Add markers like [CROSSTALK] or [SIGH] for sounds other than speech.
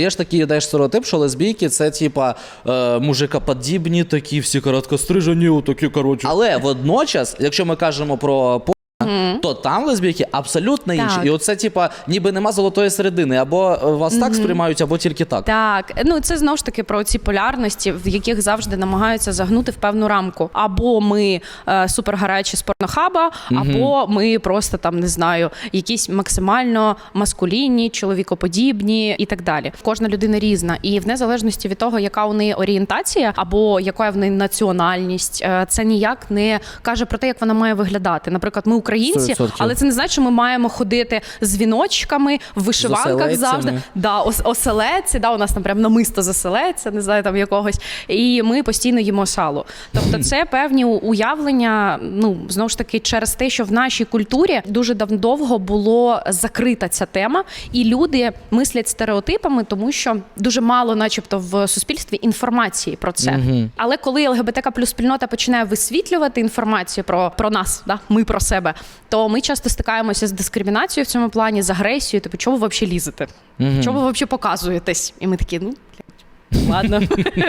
Є ж такий знаєш, стереотип, що лесбійки це типа е, мужикоподібні, такі всі короткострижені, такі коротше. Але водночас, якщо ми кажемо про то там лесбійки абсолютно інші. Так. І оце, типа, ніби нема золотої середини. Або е, вас так сприймають, або тільки так. Так, ну це знову ж таки про ці полярності, в яких завжди намагаються загнути в певну рамку. Або ми е, супергарячі з порнохаба, або ми просто там не знаю, якісь максимально маскулінні, чоловікоподібні і так далі. Кожна людина різна, і в незалежності від того, яка у неї орієнтація, або яка в неї національність, е, це ніяк не каже про те, як вона має виглядати. Наприклад, ми українці, 100%. але це не значить, що ми маємо ходити з віночками в вишиванках завжди. Да, ос- да, у нас там прям намисто заселеться, не знаю там якогось. І ми постійно їмо сало. Тобто, це [LAUGHS] певні уявлення, ну знову ж таки, через те, що в нашій культурі дуже довго було закрита ця тема, і люди мислять стереотипами, тому що дуже мало, начебто, в суспільстві інформації про це. Але коли ЛГБТК плюс спільнота починає висвітлювати інформацію про, про нас, да, ми про себе, то ми часто стикаємося з дискримінацією в цьому плані, з агресією. Типу, чого ви взагалі лізете? Чого ви взагалі показуєтесь? І ми такі, ну ладно. [LAUGHS]